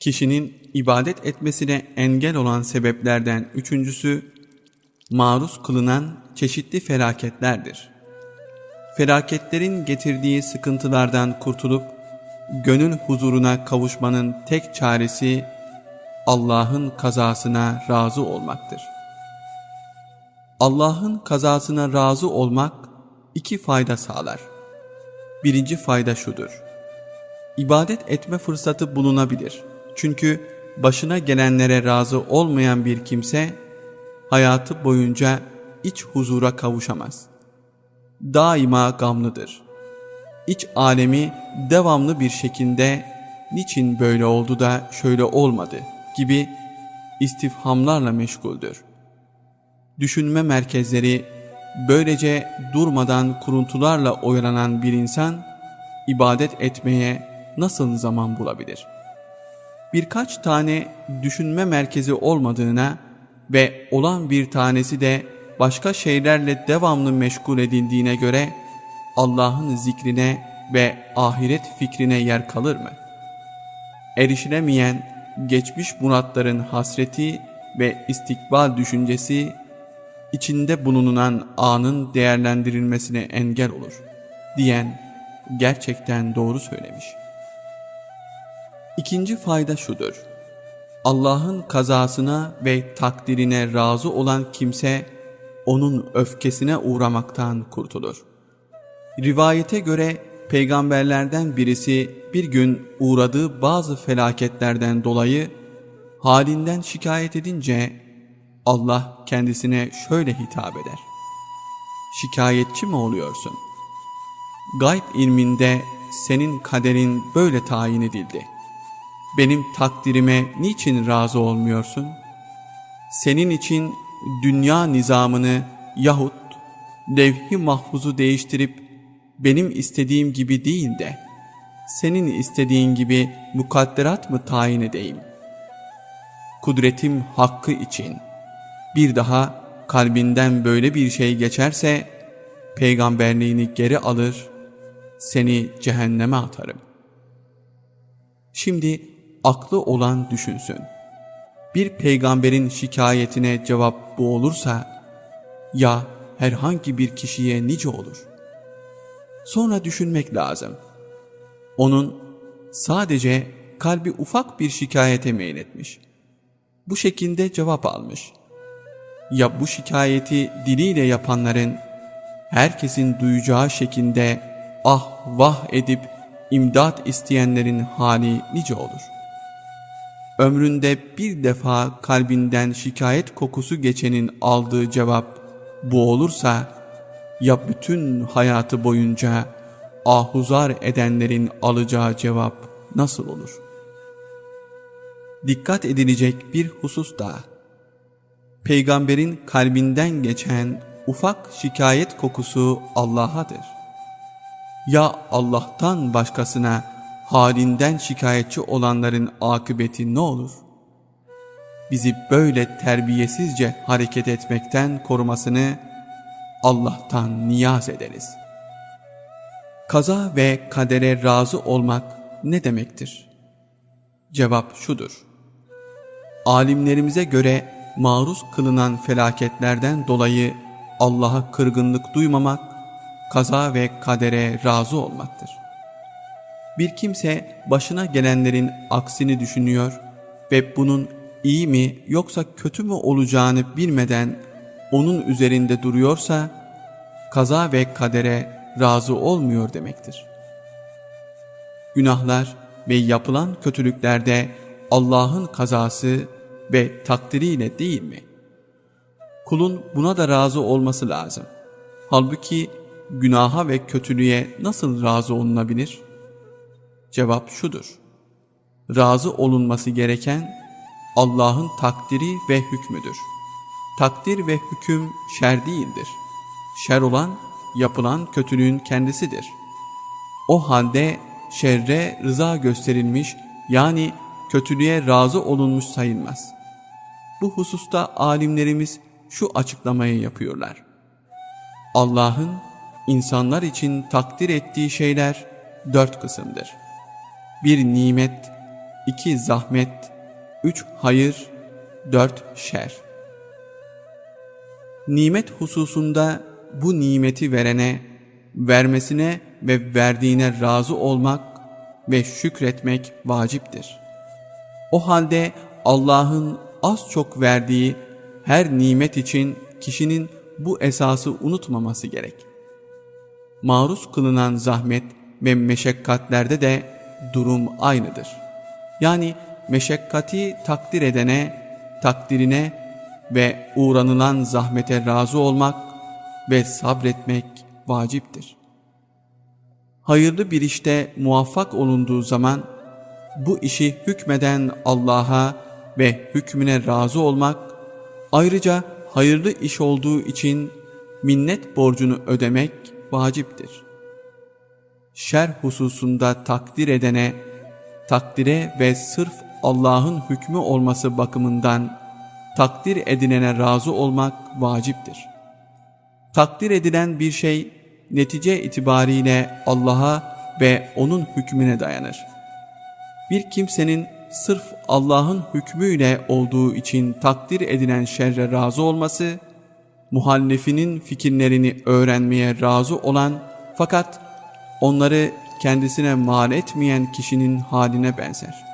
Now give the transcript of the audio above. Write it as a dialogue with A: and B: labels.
A: Kişinin ibadet etmesine engel olan sebeplerden üçüncüsü, maruz kılınan çeşitli felaketlerdir. Felaketlerin getirdiği sıkıntılardan kurtulup, gönül huzuruna kavuşmanın tek çaresi, Allah'ın kazasına razı olmaktır. Allah'ın kazasına razı olmak iki fayda sağlar. Birinci fayda şudur. İbadet etme fırsatı bulunabilir. Çünkü başına gelenlere razı olmayan bir kimse hayatı boyunca iç huzura kavuşamaz. Daima gamlıdır. İç alemi devamlı bir şekilde niçin böyle oldu da şöyle olmadı gibi istifhamlarla meşguldür. Düşünme merkezleri böylece durmadan kuruntularla oyalanan bir insan ibadet etmeye nasıl zaman bulabilir? Birkaç tane düşünme merkezi olmadığına ve olan bir tanesi de başka şeylerle devamlı meşgul edildiğine göre Allah'ın zikrine ve ahiret fikrine yer kalır mı? Erişilemeyen geçmiş muratların hasreti ve istikbal düşüncesi içinde bulunan anın değerlendirilmesine engel olur diyen gerçekten doğru söylemiş. İkinci fayda şudur. Allah'ın kazasına ve takdirine razı olan kimse onun öfkesine uğramaktan kurtulur. Rivayete göre peygamberlerden birisi bir gün uğradığı bazı felaketlerden dolayı halinden şikayet edince Allah kendisine şöyle hitap eder. Şikayetçi mi oluyorsun? Gayb ilminde senin kaderin böyle tayin edildi. Benim takdirime niçin razı olmuyorsun? Senin için dünya nizamını yahut levh-i mahfuzu değiştirip benim istediğim gibi değil de senin istediğin gibi mukadderat mı tayin edeyim? Kudretim hakkı için bir daha kalbinden böyle bir şey geçerse peygamberliğini geri alır, seni cehenneme atarım. Şimdi aklı olan düşünsün. Bir peygamberin şikayetine cevap bu olursa ya herhangi bir kişiye nice olur. Sonra düşünmek lazım. Onun sadece kalbi ufak bir şikayete meyletmiş. Bu şekilde cevap almış. Ya bu şikayeti diliyle yapanların herkesin duyacağı şekilde ah vah edip imdat isteyenlerin hali nice olur. Ömründe bir defa kalbinden şikayet kokusu geçenin aldığı cevap bu olursa ya bütün hayatı boyunca ahuzar edenlerin alacağı cevap nasıl olur? Dikkat edilecek bir husus daha. Peygamberin kalbinden geçen ufak şikayet kokusu Allah'adır. Ya Allah'tan başkasına halinden şikayetçi olanların akıbeti ne olur? Bizi böyle terbiyesizce hareket etmekten korumasını Allah'tan niyaz ederiz. Kaza ve kadere razı olmak ne demektir? Cevap şudur. Alimlerimize göre maruz kılınan felaketlerden dolayı Allah'a kırgınlık duymamak, kaza ve kadere razı olmaktır. Bir kimse başına gelenlerin aksini düşünüyor ve bunun iyi mi yoksa kötü mü olacağını bilmeden onun üzerinde duruyorsa, kaza ve kadere razı olmuyor demektir. Günahlar ve yapılan kötülüklerde Allah'ın kazası ve takdiriyle değil mi? Kulun buna da razı olması lazım. Halbuki günaha ve kötülüğe nasıl razı olunabilir? Cevap şudur. Razı olunması gereken Allah'ın takdiri ve hükmüdür. Takdir ve hüküm şer değildir. Şer olan yapılan kötülüğün kendisidir. O halde şerre rıza gösterilmiş yani kötülüğe razı olunmuş sayılmaz. Bu hususta alimlerimiz şu açıklamayı yapıyorlar. Allah'ın insanlar için takdir ettiği şeyler dört kısımdır. Bir nimet, 2 zahmet, 3 hayır, 4 şer. Nimet hususunda bu nimeti verene, vermesine ve verdiğine razı olmak ve şükretmek vaciptir. O halde Allah'ın az çok verdiği her nimet için kişinin bu esası unutmaması gerek. Maruz kılınan zahmet ve meşakkatlerde de durum aynıdır. Yani meşakkati takdir edene, takdirine ve uğranılan zahmete razı olmak ve sabretmek vaciptir. Hayırlı bir işte muvaffak olunduğu zaman bu işi hükmeden Allah'a ve hükmüne razı olmak, ayrıca hayırlı iş olduğu için minnet borcunu ödemek vaciptir. Şer hususunda takdir edene, takdire ve sırf Allah'ın hükmü olması bakımından takdir edilene razı olmak vaciptir. Takdir edilen bir şey netice itibariyle Allah'a ve onun hükmüne dayanır. Bir kimsenin sırf Allah'ın hükmüyle olduğu için takdir edilen şerre razı olması, muhallefinin fikirlerini öğrenmeye razı olan fakat onları kendisine mal etmeyen kişinin haline benzer.